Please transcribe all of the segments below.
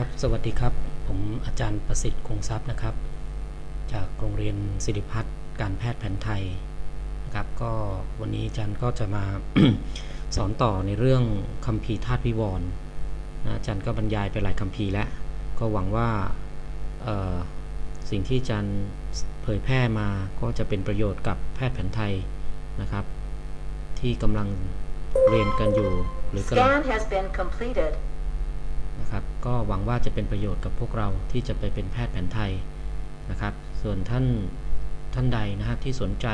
ครับ สวัสดีครับ ผมอาจารย์ประสิทธิ์คงทรัพย์นะครับ จากโรงเรียนศิริพัฒน์การแพทย์แผนไทยนะครับ ก็วันนี้อาจารย์ก็จะมาสอนต่อในเรื่องคัมภีร์ธาตุวิวรณ์นะอาจารย์ก็บรรยายไปหลายคัมภีร์แล้ว ก็หวังว่าสิ่งที่อาจารย์เผยแพร่มาก็จะเป็นประโยชน์กับแพทย์แผนไทยนะครับ ที่กำลังเรียนกันอยู่หรือกำลัง นะครับ ก็หวังว่าจะเป็นประโยชน์กับพวกเราที่จะไปเป็นแพทย์แผนไทยนะครับ ส่วนท่านท่านใดนะครับที่สนใจ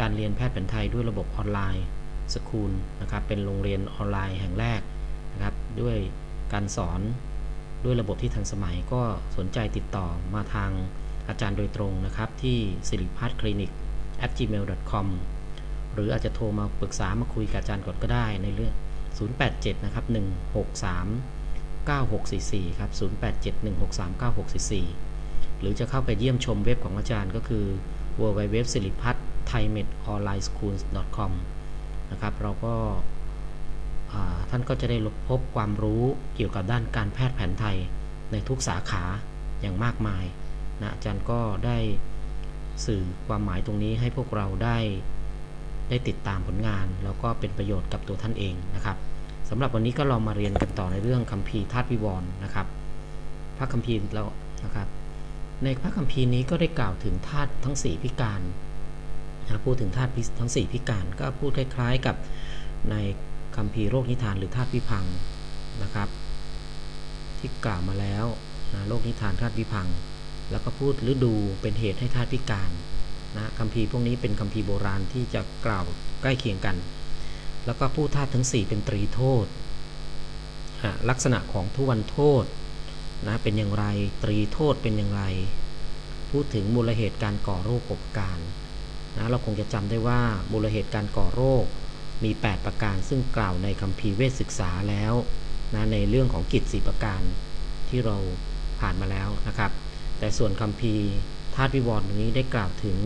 การเรียนแพทย์แผนไทยด้วยระบบออนไลน์สคูลนะครับเป็นโรงเรียนออนไลน์แห่งแรกนะครับด้วยการสอนด้วยระบบที่ทันสมัยก็สนใจติดต่อมาทางอาจารย์โดยตรงนะครับ ที่สิริพัฒน์คลินิก at gmail.com หรืออาจจะโทรมาปรึกษามาคุยกับอาจารย์ก่อนก็ได้ในเรื่อง 087 นะครับ 163 9644 ครับ 0871639644 หรือจะเข้าไปเยี่ยมชมเว็บของอาจารย์ก็คือ www สิริพัฒน์ thaimetonlineschools.com นะครับเราก็ท่านก็จะได้พบความรู้เกี่ยวกับด้านการแพทย์แผนไทยในทุกสาขาอย่างมากมายนะอาจารย์ก็ได้สื่อความหมายตรงนี้ให้พวกเราได้ได้ติดตามผลงาน แล้วก็เป็นประโยชน์กับตัวท่านเองนะครับ สำหรับวันนี้ก็ลองมาเรียนกันต่อในเรื่องคัมภีร์ธาตุวิวรณ์นะครับ พระคัมภีร์เรานะครับ ในพระคัมภีร์นี้ก็ได้กล่าวถึงธาตุทั้ง 4 พิการนะพูดถึงธาตุทั้ง 4 พิการก็พูดคล้ายๆกับในคัมภีร์โรคนิทานหรือธาตุพิพังนะครับ ที่กล่าวมาแล้วนะโรคนิทานธาตุพิพัง แล้วก็พูดฤดูเป็นเหตุให้ธาตุพิการนะคัมภีร์พวกนี้เป็นคัมภีร์โบราณที่จะกล่าวใกล้เคียงกัน แล้วก็พูดธาตุทั้ง 4 เป็นตรีโทษ ลักษณะของทุวันโทษนะเป็นอย่างไรตรีโทษเป็นอย่างไร พูดถึงมูลเหตุการก่อโรค6การนะเราคงจะจำได้ว่ามูลเหตุการก่อโรคมี 8 ประการซึ่งกล่าวในคัมภีร์เวชศึกษาแล้วนะในเรื่องของกิจ4ประการที่เราผ่านมาแล้วนะครับ แต่ส่วนคัมภีร์ธาตุวิวรณ์นี้ได้กล่าวถึง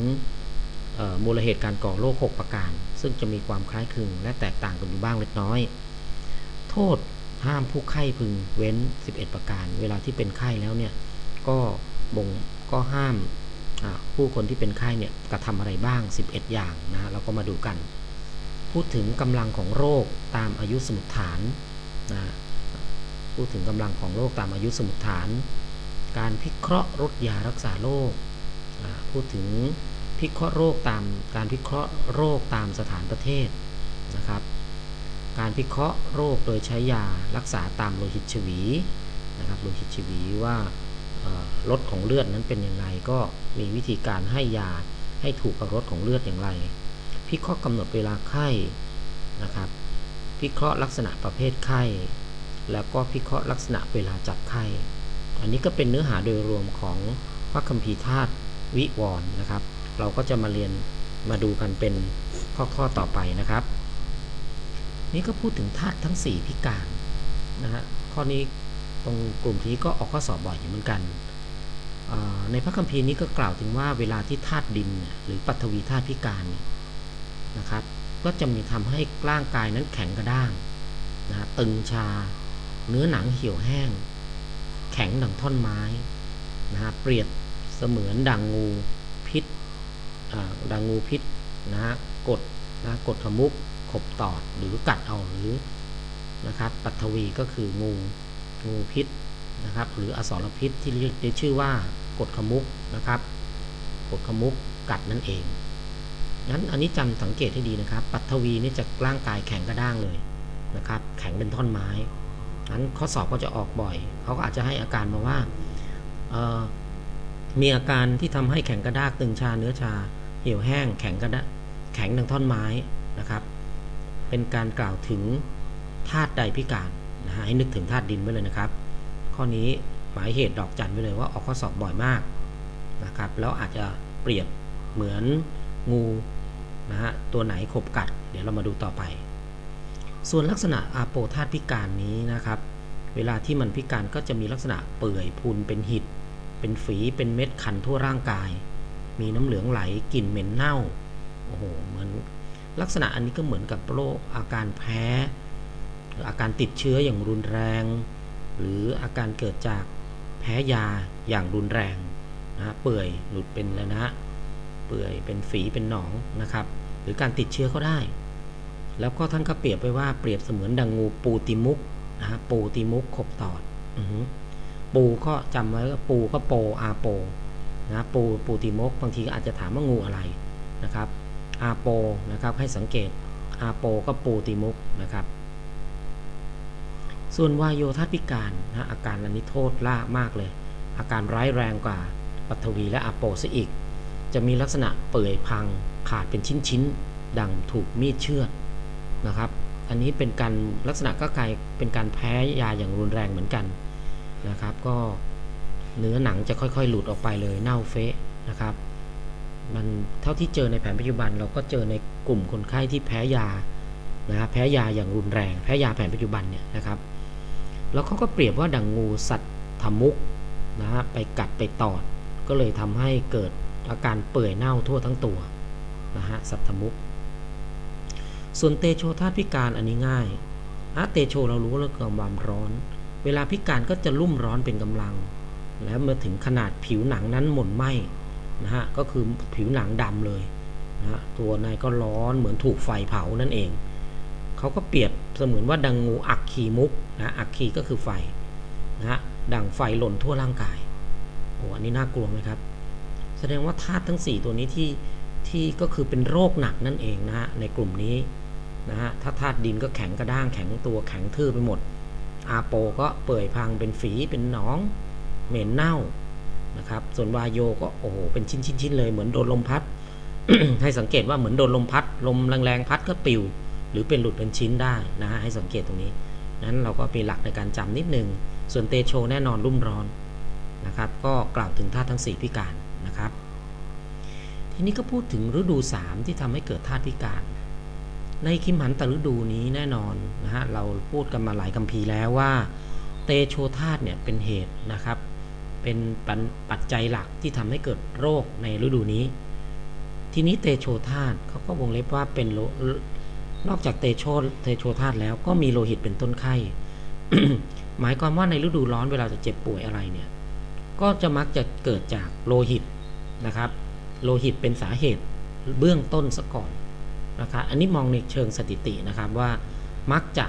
มูลเหตุการก่อโรค 6 ประการ ซึ่งจะมีความคล้ายคลึงและแตกต่างกันอยู่บ้างเล็กน้อย โทษห้ามผู้ไข้พึงเว้น 11 ประการ เวลาที่เป็นไข้แล้วเนี่ยก็บ่งก็ห้ามผู้คนที่เป็นไข้เนี่ยกระทำอะไรบ้าง 11 อย่างนะเราก็มาดูกัน พูดถึงกำลังของโรคตามอายุสมุดฐานนะพูดถึงกำลังของโรคตามอายุสมุดฐาน การพิเคราะห์ลดยารักษาโรคพูดถึง พิเคราะห์โรคตามการพิเคราะห์โรคตามสถานประเทศนะครับ การพิเคราะห์โรคโดยใช้ยารักษาตามโลหิตชวีนะครับโลหิตชวีว่าเอ่อรสของเลือดนั้นเป็นอยังไงก็มีวิธีการให้ยาให้ถูกกับรสของเลือดอย่างไร พิเคราะห์กำหนดเวลาไข้นะครับพิเคราะห์ลักษณะประเภทไข้ แล้วก็พิเคราะห์ลักษณะเวลาจับไข้ อันนี้ก็เป็นเนื้อหาโดยรวมของพระคัมภีร์ธาตุวิวรณ์นะครับ เราก็จะมาเรียนมาดูกันเป็นข้อๆต่อไปนะครับ นี่ก็พูดถึงธาตุทั้ง 4 พิการนะฮะข้อนี้ตรงกลุ่มนี้ก็ออกข้อสอบบ่อยอยู่เหมือนกัน ในพระคัมภีร์นี้ก็กล่าวถึงว่าเวลาที่ธาตุดินหรือปัทวีธาตุพิการนนะครับ ก็จะมีทำให้ร่างกายนั้นแข็งกระด้างนะฮะตึงชา เนื้อหนังเหี่ยวแห้ง แข็งดังท่อนไม้นะฮะเปรียบเสมือนดังงูพิษ ดังงูพิษนะฮะกดนะกดขมุกขบตอดหรือกัดเอาหรือนะครับปัทวีก็คืองูงูพิษนะครับหรืออสรพิษที่เรียกได้ชื่อว่ากดขมุกนะครับกดขมุกกัดนั่นเองงั้นอันนี้จำสังเกตให้ดีนะครับ ปัทวีนี่จะร่างกายแข็งกระด้างเลยนะครับ แข็งเป็นท่อนไม้งั้นข้อสอบก็จะออกบ่อย เขาก็อาจจะให้อาการมาว่า มีอาการที่ทำให้แข็งกระด้างตึงชาเนื้อชา เหี่ยวแห้งแข็งกระด้างแข็งดังท่อนไม้นะครับ เป็นการกล่าวถึงธาตุใดพิการนะฮะให้นึกถึงธาตุดินไว้เลยนะครับ ข้อนี้หมายเหตุดอกจันไว้เลยว่าออกข้อสอบบ่อยมากนะครับ แล้วอาจจะเปรียบเหมือนงูนะฮะตัวไหนขบกัด เดี๋ยวเรามาดูต่อไป ส่วนลักษณะอาโปธาตุพิการนี้นะครับ เวลาที่มันพิการก็จะมีลักษณะเปื่อยพูนเป็นหิด เป็นฝีเป็นเม็ดคันทั่วร่างกาย มีน้ำเหลืองไหลกลิ่นเหม็นเน่าโอ้โหเหมือนลักษณะอันนี้ก็เหมือนกับโรคอาการแพ้หรืออาการติดเชื้ออย่างรุนแรง หรืออาการเกิดจากแพ้ยาอย่างรุนแรงนะเปื่อยหลุดเป็นแล้วนะเปื่อยเป็นฝีเป็นหนองนะครับ หรือการติดเชื้อก็ได้ แล้วก็ท่านก็เปรียบไว้ว่าเปรียบเสมือนดังงูปูติมุกนะฮะปูติมุกขบตอดอ ปูก็จำไว้ว่าปูก็โปอาโปนะปูปูติมกบางทีก็อาจจะถามว่างูอะไรนะครับอาโปนะครับให้สังเกตอาโปก็ปูติมุกนะครับ ส่วนวายโยธาพิการนะอาการอันนี้โทษล่ามากเลย อาการร้ายแรงกว่าปัทวีและอาโปซะอีก จะมีลักษณะเปื่อยพังขาดเป็นชิ้นๆ ดังถูกมีดเชือดนะครับ อันนี้เป็นการลักษณะก็กลายเป็นการแพ้ยาอย่างรุนแรงเหมือนกัน นะครับ ก็เนื้อหนังจะค่อยๆ หลุดออกไปเลยเน่าเฟะนะครับ มันเท่าที่เจอในแผนปัจจุบันเราก็เจอในกลุ่มคนไข้ที่แพ้ยานะแพ้ยาอย่างรุนแรง แพ้ยาแผนปัจจุบันเนี่ยนะครับ แล้วเขาก็เปรียบว่าดังงูสัตว์ทมุกนะฮะไปกัดไปตอด ก็เลยทำให้เกิดอาการเปื่อยเน่าทั่วทั้งตัวนะฮะสัตว์ทมุก ส่วนเตโชธาตุพิการอันนี้ง่ายอะเตโชเรารู้เรื่องความร้อน เวลาพิการก็จะรุ่มร้อนเป็นกำลัง แล้วมื่อถึงขนาดผิวหนังนั้นหม่นไหมนะฮะก็คือผิวหนังดำเลยนะตัวในก็ร้อนเหมือนถูกไฟเผานั่นเอง เขาก็เปรียบเสมือนว่าดังงูอักขีมุกนะอักขีก็คือไฟนะฮะดังไฟหล่นทั่วร่างกายโอ้อันนี้น่ากลัวไหมครับ แสดงว่าธาตุทั้ง 4 ตัวนี้ที่ที่ก็คือเป็นโรคหนักนั่นเองนะฮะในกลุ่มนี้นะฮะถ้าธาตุดินก็แข็งกระด้างแข็งตัวแข็งทื่อไปหมด อาโปก็เปื่อยพังเป็นฝีเป็นหนอง เหม็นเน่านะครับ ส่วนวายโยก็โอ้โหเป็นชิ้นๆเลยเหมือนโดนลมพัด ให้สังเกตว่าเหมือนโดนลมพัด ลมแรงๆพัดก็ปิว หรือเป็นหลุดเป็นชิ้นได้นะฮะให้สังเกตตรงนี้ นั้นเราก็มีหลักในการจำนิดนึง ส่วนเตโชแน่นอนรุ่มร้อนนะครับ ก็กล่าวถึงธาตุทั้ง 4 พิการนะครับ ทีนี้ก็พูดถึงฤดู 3 ที่ทำให้เกิดธาตุพิการ ในคิมหันตฤดูนี้แน่นอนนะฮะเราพูดกันมาหลายคัมภีร์แล้วว่า เตโชธาตุเนี่ยเป็นเหตุนะครับ เป็นปัจจัยหลักที่ทำให้เกิดโรคในฤดูนี้ ทีนี้เตโชธาตุเขาก็วงเล็บว่าเป็นโลนอกจากเตโชเตโชธาตุแล้วก็มีโลหิตเป็นต้นไข้ หมายความว่าในฤดูร้อนเวลาจะเจ็บป่วยอะไรเนี่ยก็จะมักจะเกิดจากโลหิตนะครับ โลหิตเป็นสาเหตุเบื้องต้นซะก่อน นะครับอันนี้มองในเชิงสถิตินะครับว่ามักจะ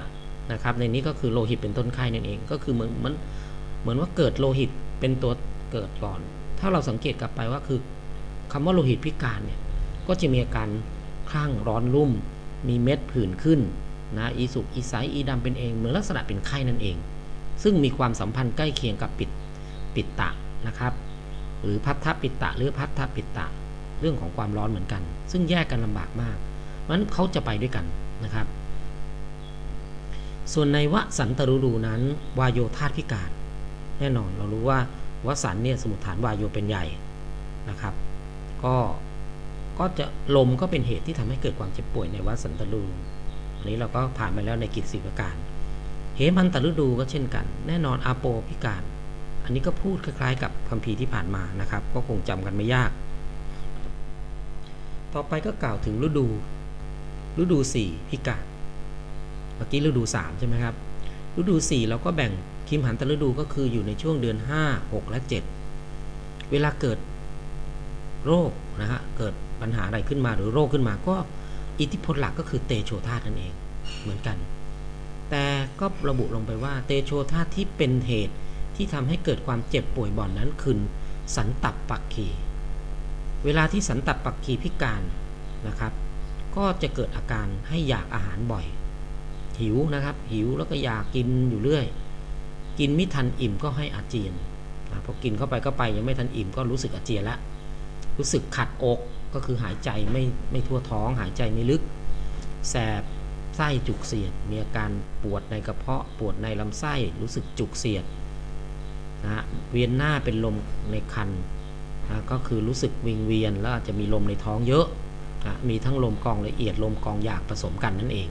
นะครับในนี้ก็คือโลหิตเป็นต้นไข้นั่นเอง ก็คือเหมือนเหมือนเหมือนว่าเกิดโลหิตเป็นตัวเกิดก่อน ถ้าเราสังเกตกลับไปว่าคือคำว่าโลหิตพิการเนี่ยก็จะมีอาการคลั่งร้อนรุ่ม มีเม็ดผื่นขึ้นนะอีสุกอีไซอีดำเป็นเองเหมือนลักษณะเป็นไข้นั่นเอง ซึ่งมีความสัมพันธ์ใกล้เคียงกับปิดปิดตะนะครับ หรือพัทธปิดตะหรือพัทธปิดตะเรื่องของความร้อนเหมือนกัน ซึ่งแยกกันลำบากมาก มันเขาจะไปด้วยกันนะครับ ส่วนในวสันตรุดูนั้นวายโยธาตุพิการ แน่นอนเรารู้ว่าวสันเนี่ยสมุทฐานวายโยเป็นใหญ่นะครับ ก็ก็จะลมก็เป็นเหตุที่ทำให้เกิดความเจ็บป่วยในวสันตฤดูอันนี้เราก็ผ่านมาแล้วในกิจสิบประการเหมันตฤดูก็เช่นกัน แน่นอนอาโปพิการ อันนี้ก็พูดคล้ายๆ กับคัมภีร์ที่ผ่านมานะครับ ก็คงจำกันไม่ยาก ต่อไปก็กล่าวถึงฤดู ฤดู 4 พิการเมื่อกี้ฤดู 3 ใช่ไหมครับ ฤดู 4 เราก็แบ่งคิมหันตฤดูก็คืออยู่ในช่วงเดือน 5 6 และ 7 เวลาเกิดโรคนะฮะ เกิดปัญหาอะไรขึ้นมาหรือโรคขึ้นมาก็อิทธิพลหลักก็คือเตโชธาตุนั่นเองเหมือนกัน แต่ก็ระบุลงไปว่าเตโชธาตุที่เป็นเหตุที่ทำให้เกิดความเจ็บป่วยบ่อนนั้นคือสันตับปักขี เวลาที่สันตับปักขีพิการนะครับ ก็จะเกิดอาการให้อยากอาหารบ่อย หิวนะครับ หิวแล้วก็อยากกินอยู่เรื่อย กินไม่ทันอิ่มก็ให้อาเจียนนะพอกินเข้าไปก็ไปยังไม่ทันอิ่มก็รู้สึกอาเจียนแล้วรู้สึกขัดอกก็คือหายใจไม่ไม่ทั่วท้อง หายใจไม่ลึก แสบไส้จุกเสียด มีอาการปวดในกระเพาะปวดในลำไส้รู้สึกจุกเสียดนะเวียนหน้าเป็นลมในคันนะก็คือรู้สึกวิงเวียนแล้วอาจจะมีลมในท้องเยอะ นะมีทั้งลมกองละเอียดลมกองหยากผสมกันนั่นเอง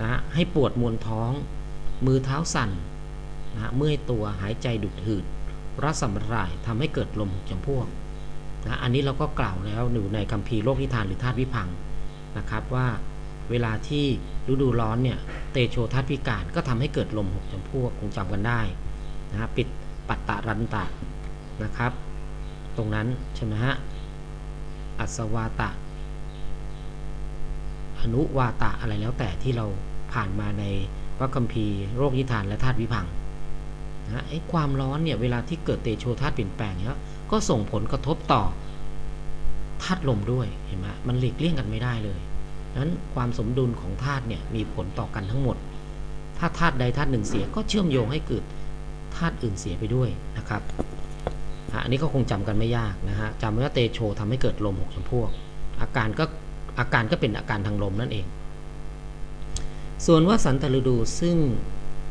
นะให้ปวดมวลท้อง มือเท้าสั่นนะเมื่อยตัวหายใจดุดหืดรัศมีรายทำให้เกิดลมจำพวกนะอันนี้เราก็กล่าวแล้วอยู่ในคัมภีร์โลกนิทานหรือธาตุวิพังนะครับว่าเวลาที่ฤดูร้อนเนี่ยเตโชธาตุพิการก็ทำให้เกิดลมหกจำพวกคงจำกันได้นะฮะปิดปัตตะรันตะนะครับ ตรงนั้นใช่ไหมฮะอัสวาตะ อนุวาตะอะไรแล้วแต่ที่เราผ่านมาในพระคัมภีร์โรคยิทานและธาตุวิพังนะไอ้ความร้อนเนี่ยเวลาที่เกิดเตโชธาตุเปลี่ยนแปลงเนี่ยก็ส่งผลกระทบต่อธาตุลมด้วยเห็นไหมมันหลีกเลี่ยงกันไม่ได้เลยนั้นความสมดุลของธาตุเนี่ยมีผลต่อกันทั้งหมด ถ้าธาตุใดธาตุหนึ่งเสียก็เชื่อมโยงให้เกิดธาตุอื่นเสียไปด้วยนะครับอันนี้ก็คงจำกันไม่ยากนะฮะจำไว้ว่าเตโชทำให้เกิดลมหกจำพวก อาการก็ อาการก็เป็นอาการทางลมนั่นเอง ส่วนวสันตฤดูซึ่ง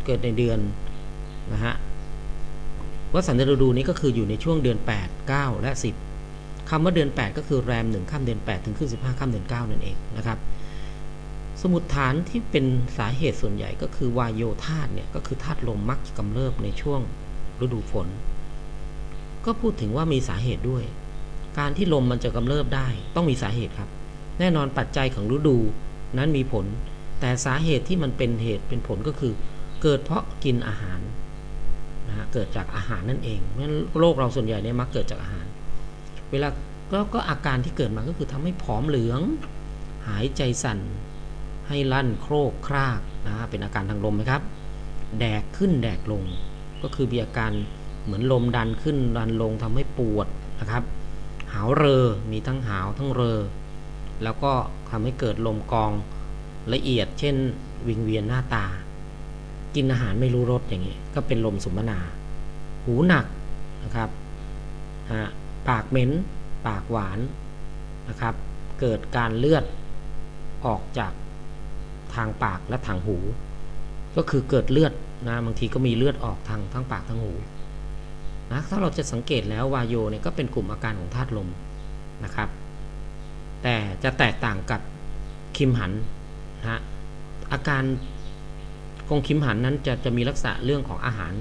เกิดในเดือนนะฮะวสันตฤดูนี้ก็คืออยู่ในช่วงเดือน 8 9 และ 10คำว่าเดือน 8 ก็คือแรม1ข้ามเดือน 8 ถึงขึ้น 15ข้ามเดือน 9 นั่นเองนะครับ สมุดฐานที่เป็นสาเหตุส่วนใหญ่ก็คือวายโยธาตุเนี่ยก็คือธาตุลมมักจะกำเริบในช่วงฤดูฝน ก็พูดถึงว่ามีสาเหตุด้วย การที่ลมมันจะกำเริบได้ต้องมีสาเหตุครับ แน่นอนปัจจัยของฤดูนั้นมีผล แต่สาเหตุที่มันเป็นเหตุเป็นผลก็คือ เกิดเพราะกินอาหารนะฮะเกิดจากอาหารนั่นเองเพราะฉะนั้นโรคเราส่วนใหญ่เนี่ยมักเกิดจากอาหาร เวลาก็ก็อาการที่เกิดมาก็คือทำให้ผอมเหลือง หายใจสั่น ให้ลั่นโครกครากนะฮะเป็นอาการทางลมไหมครับ แดกขึ้นแดกลง ก็คือมีอาการเหมือนลมดันขึ้นดันลงทำให้ปวดนะครับ หาวเรอมีทั้งหาวทั้งเรอ แล้วก็ทำให้เกิดลมกองละเอียด เช่น วิงเวียนหน้าตา กินอาหารไม่รู้รสอย่างนี้ ก็เป็นลมสุมนา หูหนักนะครับปากเหม็น ปากหวานนะครับ เกิดการเลือดออกจากทางปากและทางหู ก็คือเกิดเลือดนะบางทีก็มีเลือดออกทางทั้งปากทั้งหูนะถ้าเราจะสังเกตแล้ววายโยเนี่ยก็เป็นกลุ่มอาการของธาตุลมนะครับ แต่จะแตกต่างกับคิมหันนะฮะอาการของคิมหันนั้นจะจะมีลักษณะเรื่องของอาหาร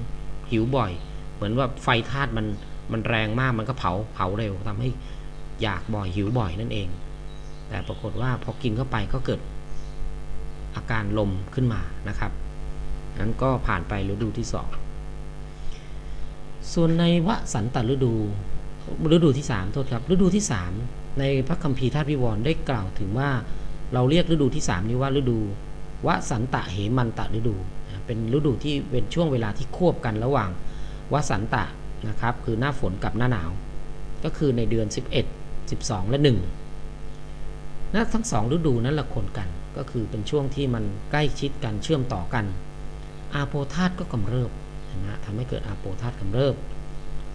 หิวบ่อย เหมือนว่าไฟธาตุมันมันแรงมากมันก็เผาเผาเร็วทำให้อยากบ่อยหิวบ่อยนั่นเอง แต่ปรากฏว่าพอกินเข้าไปก็เกิดอาการลมขึ้นมานะครับนั้นก็ผ่านไปฤดูที่สองส่วนในวสันตฤดูฤดูที่ 3 โทษครับ ฤดูที่ 3 ในพระคัมภีร์ธาตุวิวรณ์ได้กล่าวถึงว่าเราเรียกฤดูที่ 3 นี้ว่าฤดูวสันตะเหมันตะฤดู เป็นฤดูที่เป็นช่วงเวลาที่ควบกันระหว่างวสันตะนะครับคือหน้าฝนกับหน้าหนาว ก็คือในเดือน 11 12 และ 1นะทั้งสองฤดูนั้นละคนกัน ก็คือเป็นช่วงที่มันใกล้ชิดกันเชื่อมต่อกัน อาโปธาตุก็กำเริบนะทำให้เกิดอาโปธาตุกำเริบ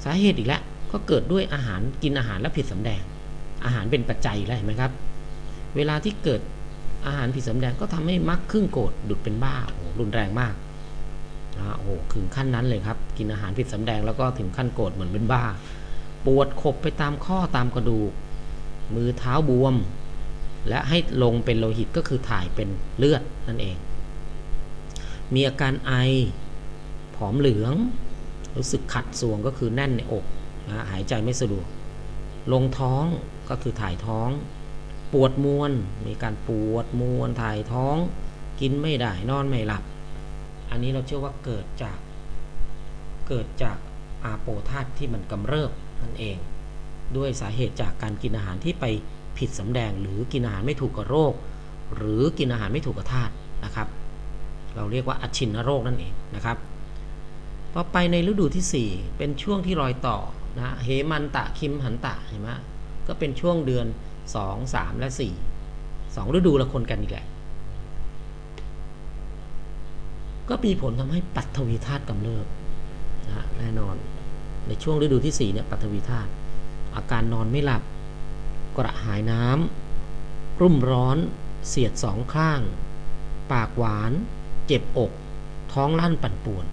สาเหตุอีกแล้วก็เกิดด้วยอาหารกินอาหารและผิดสำแดง อาหารเป็นปัจจัยแล้วเห็นไหมครับ เวลาที่เกิดอาหารผิดสำแดงก็ทำให้มักครึ่งโกรธดุดเป็นบ้าโอ้รุนแรงมากนะโอ้ถึงขั้นนั้นเลยครับ กินอาหารผิดสำแดงแล้วก็ถึงขั้นโกรธเหมือนเป็นบ้า ปวดขบไปตามข้อตามกระดูก มือเท้าบวม และให้ลงเป็นโลหิตก็คือถ่ายเป็นเลือดนั่นเอง มีอาการไอผอมเหลือง รู้สึกขัดสวงก็คือแน่นในอกนะหายใจไม่สะดวก ลงท้อง ก็คือถ่ายท้อง ปวดมวนมีการปวดมวนถ่ายท้อง กินไม่ได้นอนไม่หลับ อันนี้เราเชื่อว่าเกิดจากเกิดจากอาโปธาตุที่มันกำเริบนั่นเอง ด้วยสาเหตุจากการกินอาหารที่ไปผิดสำแดงหรือกินอาหารไม่ถูกกับโรค หรือกินอาหารไม่ถูกกับธาตุนะครับ เราเรียกว่าอชินโรคนั่นเองนะครับพอไปในฤดูที่ 4 เป็นช่วงที่รอยต่อนะเหมันตะคิมหันตะเห็นไหม ก็เป็นช่วงเดือน 2 3 และ 4 2 ฤดูละคนกันอีกแหละก็มีผลทำให้ปัทวีธาตุกำเริบนะแน่นอน ในช่วงฤดูที่4เนี่ยปัทวีธาตุอาการนอนไม่หลับ กระหายน้ำรุ่มร้อนเสียดสองข้าง ปากหวาน เจ็บอก ท้องลั่นปั่นป่วน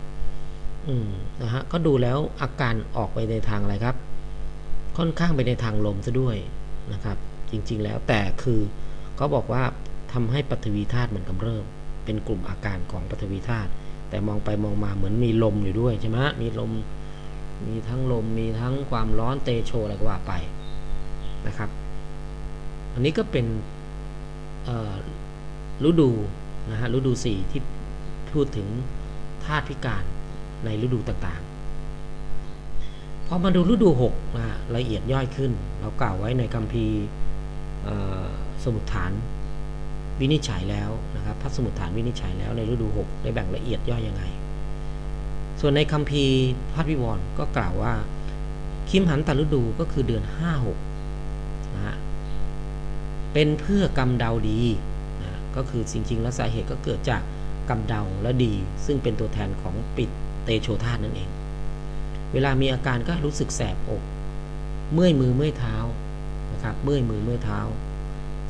อืมนะฮะก็ดูแล้วอาการออกไปในทางอะไรครับ ค่อนข้างไปในทางลมซะด้วยนะครับ จริงๆแล้วแต่คือเขาบอกว่าทำให้ปฐวีธาตุมันกำเริบเป็นกลุ่มอาการของปฐวีธาตุแต่มองไปมองมาเหมือนมีลมอยู่ด้วยใช่ไหมมีลมมีทั้งลมมีทั้งความร้อนเตโชอะไรก็ว่าไปนะครับ อันนี้ก็เป็นฤดูนะฮะฤดูสี่ที่พูดถึงธาตุพิการในฤดูต่างๆ อมาดูฤดู6นะละเอียดย่อยขึ้น เรากล่าวไว้ในคัมภีร์สมุดฐานวินิจฉัยแล้วนะครับพระสมุดฐานวินิจฉัยแล้วในฤดู 6 ได้แบ่งละเอียดย่อยยังไง ส่วนในคัมภีร์พัทวิวรณ์ก็กล่าวว่าคิมหันตฤดูก็คือเดือน 5-6นะฮะเป็นเพื่อกำเดาดีนะก็คือจริงๆ แล้วสาเหตุก็เกิดจากกำเดาและดี ซึ่งเป็นตัวแทนของปิดเตโชธาตุนั่นเอง เวลามีอาการก็รู้สึกแสบอก เมื่อยมือเมื่อยเท้านะครับ เมื่อยมือเมื่อยเท้า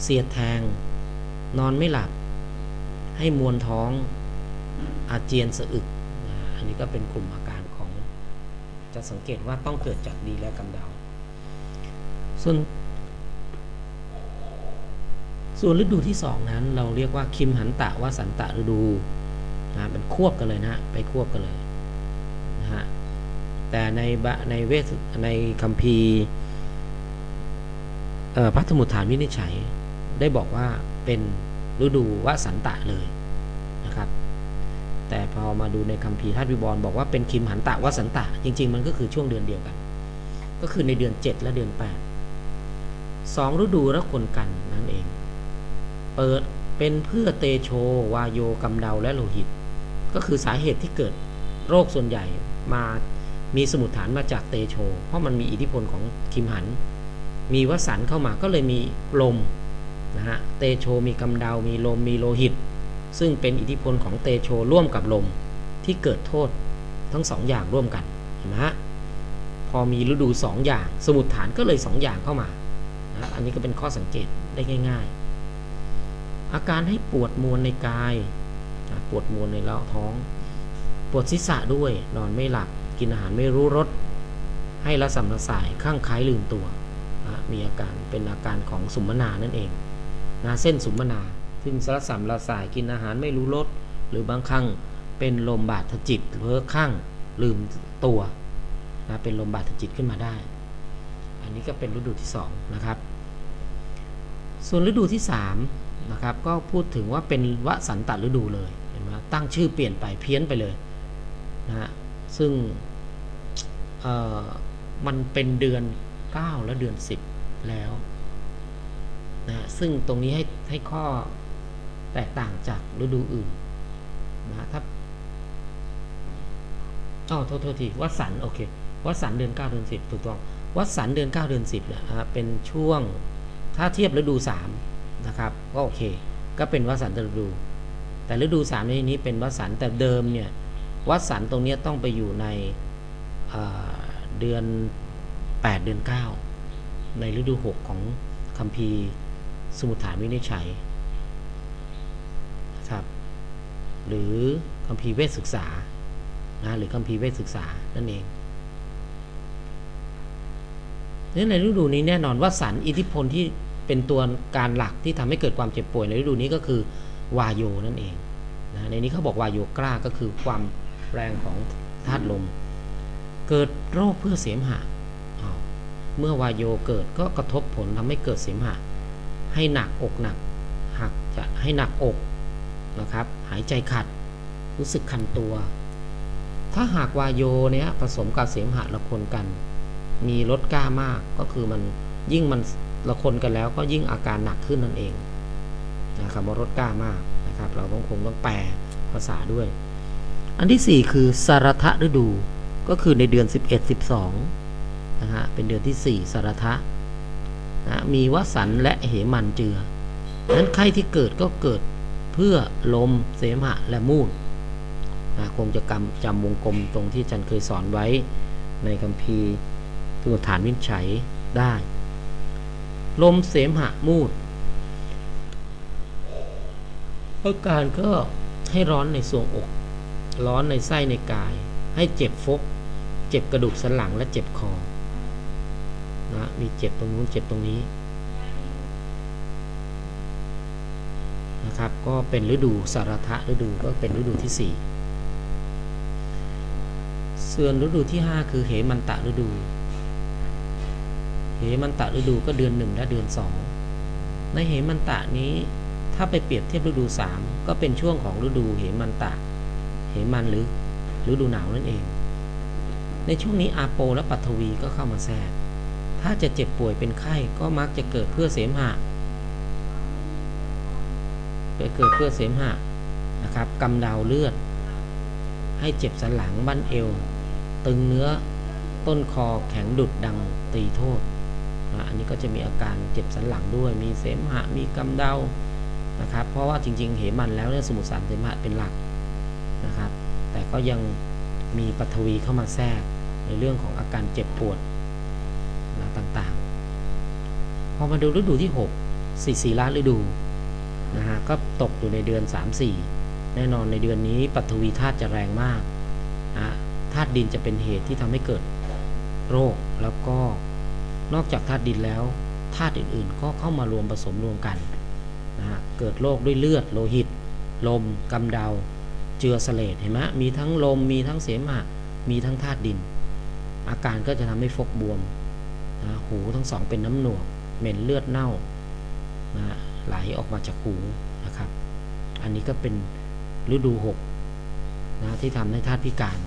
เสียดแทง นอนไม่หลับ ให้มวนท้อง อาเจียนสะอึก อันนี้ก็เป็นกลุ่มอาการของ จะสังเกตว่าต้องเกิดจากดีและกำเดา ส่วน ส่วนฤดูที่สองนั้น เราเรียกว่าคิมหันตะวสันตะฤดูนะมันควบกันเลยนะ ไปควบกันเลยนะฮะ แต่ในในเวทในคัมภีร์พระธรรมุฐานวินิจฉัย ได้บอกว่าเป็นฤดูวสันตะเลยนะครับ แต่พอมาดูในคัมภีร์ทัตวิบอลบอกว่าเป็นคิมหันตะวสันตะ จริง ๆ มันก็คือช่วงเดือนเดียวกัน ก็คือในเดือน 7 และเดือน8สองฤดูละคนกันนั่นเอง เปิดเป็นเพื่อเตโชวายโยกำเดาและโลหิต ก็คือสาเหตุที่เกิดโรคส่วนใหญ่มา มีสมุดฐานมาจากเตโช เพราะมันมีอิทธิพลของคิมหัน มีวสันเข้ามาก็เลยมีลมนะฮะเตโชมีกำเดา มีลมมีโลหิต ซึ่งเป็นอิทธิพลของเตโชร่วมกับลมที่เกิดโทษทั้งสองอย่างร่วมกันเห็นไหมฮะพอมีฤดูสองอย่าง สมุดฐานก็เลยสองอย่างเข้ามานะอันนี้ก็เป็นข้อสังเกตได้ง่าย ๆ อาการให้ปวดมวลในกายปวดมวลในเล้าท้อง ปวดศีรษะด้วยนอนไม่หลับ กินอาหารไม่รู้รสให้ละสัมละสายข้างคล้ายลืมตัวนะมีอาการเป็นอาการของสุมนานั่นเองนะเส้นสุมนาซึ่งสารสัมละสายกินอาหารไม่รู้รสหรือบางครั้งเป็นลมบาดทจิตเพ้อข้างลืมตัวนะเป็นลมบาดทจิตขึ้นมาได้ อันนี้ก็เป็นฤดูที่2นะครับส่วนฤดูที่3นะครับก็พูดถึงว่าเป็นวสันตฤดูเลยเห็นไหมตั้งชื่อเปลี่ยนไปเพี้ยนไปเลยนะฮะซึ่ง มันเป็นเดือน 9 และเดือน 10 แล้วนะซึ่งตรงนี้ให้ให้ข้อแตกต่างจากฤดูอื่นนะถ้าอ๋อโทษโทษทีวัดสันโอเควัดสันเดือน9เดือน10 ถูกต้องวัดสันเดือน 9 เดือน 10เนี่ยเป็นช่วงถ้าเทียบฤดู3นะครับก็โอเค ก็เป็นวัดสันฤดู แต่ฤดู3ในนี้เป็นวัดสันแต่เดิมเนี่ยวัดสันตรงนี้ต้องไปอยู่ใน เดือน 8 เดือน 9 ในฤดู 6 ของคัมภีร์สมุทฐานวินิจฉัยนะครับหรือคัมภีร์เวทศึกษานะหรือคัมภีร์เวทศึกษานั่นเองนี่ในฤดูนี้แน่นอนว่าสารอิทธิพลที่เป็นตัวการหลักที่ทำให้เกิดความเจ็บป่วยในฤดูนี้ก็คือวายโยนั่นเองนะในนี้เขาบอกวายโยกล้าก็คือความแรงของธาตุลม เกิดโรคเพื่อเสมหะ เมื่อวายโยเกิดก็กระทบผลทำให้เกิดเสมหะ ให้หนักอกหนัก หักจะให้หนักอกนะครับ หายใจขัด รู้สึกคันตัว ถ้าหากวายโยเนี้ยผสมกับเสมหะละคนกัน มีลดกล้ามากก็คือมันยิ่งมันละคนกันแล้วก็ยิ่งอาการหนักขึ้นนั่นเองนะครับว่าลดกล้ามากนะครับ เราต้องคงต้องแปลภาษาด้วย อันที่ 4 คือสารทะฤดู ก็คือในเดือน 11 12นะฮะเป็นเดือนที่ 4 สารทะนะมีวสันและเหมันเจือนั้นไข้ที่เกิดก็เกิดเพื่อลมเสมหะและมูดนะคงจะกำจำวงกลมตรงที่จันเคยสอนไว้ในคัมภีร์ตัวฐานวิจัยได้ ลมเสมหะมูดอาการก็ให้ร้อนในทรวงอก ร้อนในไส้ในกาย ให้เจ็บฟก เจ็บกระดูกสันหลังและเจ็บคอนะมีเจ็บตรงนู้นเจ็บตรงนี้นะครับก็เป็นฤดูสารทะฤดูก็เป็นฤดูที่ 4 ส่วนฤดูที่ 5 คือเหมันตะฤดู เหมันตะฤดูก็เดือน 1 และเดือน 2 ในเหมันตะนี้ถ้าไปเปรียบเทียบฤดู 3 ก็เป็นช่วงของฤดูเหมันตะ เหมันหรือฤดูหนาวนั่นเอง ในช่วงนี้อาโปและปัทวีก็เข้ามาแทรก ถ้าจะเจ็บป่วยเป็นไข้ก็มักจะเกิดเพื่อเสมหะเกิดเกิดเพื่อเสมหะนะครับกำเดาเลือด ให้เจ็บสันหลังบั้นเอว ตึงเนื้อต้นคอแข็งดุดดังตีโทษอันนี้ก็จะมีอาการเจ็บสันหลังด้วย มีเสมหะ มีกำเดา นะครับ เพราะว่าจริงๆ เหมันแล้วเนี่ยสมุทรสารเสมหะเป็นหลักนะครับ แต่ก็ยัง มีปัทวีเข้ามาแทรกในเรื่องของอาการเจ็บปวดนะต่างๆ พอมาดูฤดูที่6สี่สี่ล้านฤดูนะฮะก็ตกอยู่ในเดือน 3 4 แน่นอนในเดือนนี้ปัทวีธาตุจะแรงมากนะธาตุดินจะเป็นเหตุที่ทำให้เกิดโรคแล้วก็นอกจากธาตุดินแล้วธาตุอื่นๆ ก็เข้ามารวมผสมรวมกันนะฮะเกิดโรคด้วยเลือดโลหิต ลมกำเดา เจือเสลดเห็นไหมมีทั้งลมมีทั้งเสมหะมีทั้งธาตุดิน อาการก็จะทำให้ฟกบวมนะหูทั้งสองเป็นน้ำหนวก เหม็นเลือดเน่านะไหลออกมาจากหูนะครับ อันนี้ก็เป็นฤดูหกนะที่ทำให้ธาตุพิการ